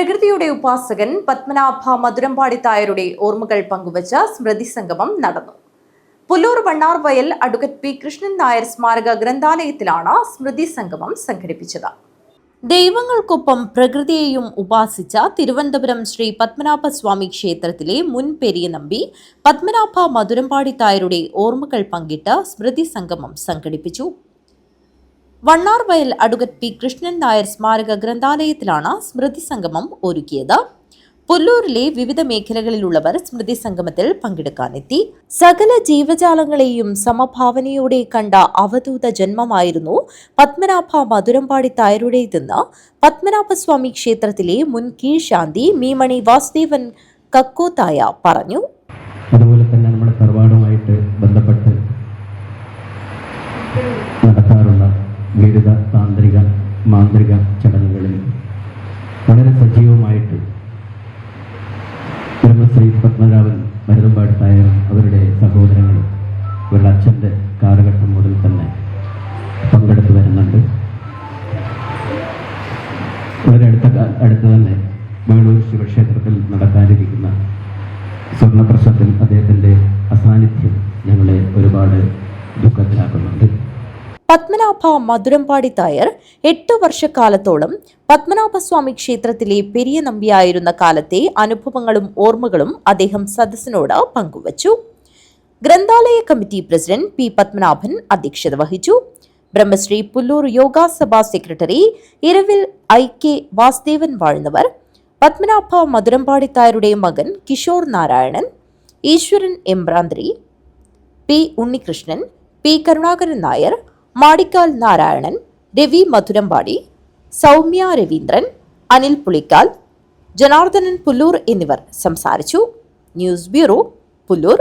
പ്രകൃതിയുടെ ഉപാസകൻ പത്മനാഭ മധുരമ്പാടി തായരുടെ ഓർമ്മകൾ പങ്കുവച്ച സ്മൃതി സംഗമം നടന്നു. പുല്ലൂർ വണ്ണാർ വയൽ അഡ്വക്കറ്റ് പി കൃഷ്ണൻ നായർ സ്മാരക ഗ്രന്ഥാലയത്തിലാണ് സ്മൃതി സംഗമം സംഘടിപ്പിച്ചത്. ദൈവങ്ങൾക്കൊപ്പം പ്രകൃതിയെയും ഉപാസിച്ച തിരുവനന്തപുരം ശ്രീ പത്മനാഭസ്വാമി ക്ഷേത്രത്തിലെ മുൻ പെരിയ നമ്പി പത്മനാഭ മധുരമ്പാടി തായരുടെ ഓർമ്മകൾ പങ്കിട്ട് സ്മൃതി സംഗമം സംഘടിപ്പിച്ചു. വണ്ണാർ വയൽ അഡ്വക്കറ്റ് പി. കൃഷ്ണൻ നായർ സ്മാരക ഗ്രന്ഥാലയത്തിലാണ് സ്മൃതി സംഗമം ഒരുക്കിയത്. പുല്ലൂരിലെ വിവിധ മേഖലകളിലുള്ളവർ സ്മൃതി സംഗമത്തിൽ പങ്കെടുക്കാനെത്തി. സകല ജീവജാലങ്ങളെയും സമഭാവനയോടെ കണ്ട അവധൂത ജന്മമായിരുന്നു പത്മനാഭ മധുരമ്പാടി തായരുടേതെന്ന് പത്മനാഭസ്വാമി ക്ഷേത്രത്തിലെ മുൻ കീഴ്ശാന്തി മീമണി വാസുദേവൻ കക്കോത്തായ പറഞ്ഞു. അതുപോലെ തന്നെ നമ്മുടെ തറവാടുമായിട്ട് ബന്ധപ്പെട്ട് നടത്താറുള്ള വിവിധ താന്ത്രിക മാന്ത്രിക ചടങ്ങുകളിൽ വളരെ സജീവമായിട്ട് ബ്രഹ്മശ്രീ പത്മനാഭൻ മരുതമ്പാട് നായരും അവരുടെ സഹോദരങ്ങൾ ഇവരുടെ അച്ഛന്റെ കാലഘട്ടം മുതൽ തന്നെ പങ്കെടുത്തു വരുന്നുണ്ട്. വളരെ അടുത്ത അടുത്ത് തന്നെ വേണൂർ ശിവക്ഷേത്രത്തിൽ നടക്കാനിരിക്കുന്ന സ്വർണപ്രശ്നത്തിൽ അദ്ദേഹത്തിന്റെ അസാന്നിധ്യം ഞങ്ങളെ ഒരുപാട് ദുഃഖത്തിലാക്കുന്നുണ്ട്. പത്മനാഭ മധുരമ്പാടി തായർ എട്ട് വർഷക്കാലത്തോളം പത്മനാഭസ്വാമി ക്ഷേത്രത്തിലെ പെരിയ നമ്പിയായിരുന്ന കാലത്തെ അനുഭവങ്ങളും ഓർമ്മകളും അദ്ദേഹം സദസ്സിനോട് പങ്കുവച്ചു. ഗ്രന്ഥാലയ കമ്മിറ്റി പ്രസിഡന്റ് പി പത്മനാഭൻ അധ്യക്ഷത വഹിച്ചു. Brahmashri Pulloor യോഗാസഭാ secretary Iravil I K Vasudevan വാഴുന്നവർ. Padmanabha Madhurambadi തായരുടെ മകൻ കിഷോർ നാരായണൻ. ഈശ്വരൻ എംബ്രാന്തിരി. പി ഉണ്ണികൃഷ്ണൻ. പി കരുണാകരൻ നായർ. മാടിക്കാൽ നാരായണൻ രവി മധുരമ്പാടി സൗമ്യ രവീന്ദ്രൻ അനിൽ പുളിക്കാൽ ജനാർദ്ദനൻ പുല്ലൂർ എന്നിവർ സംസാരിച്ചു. News bureau Pulloor.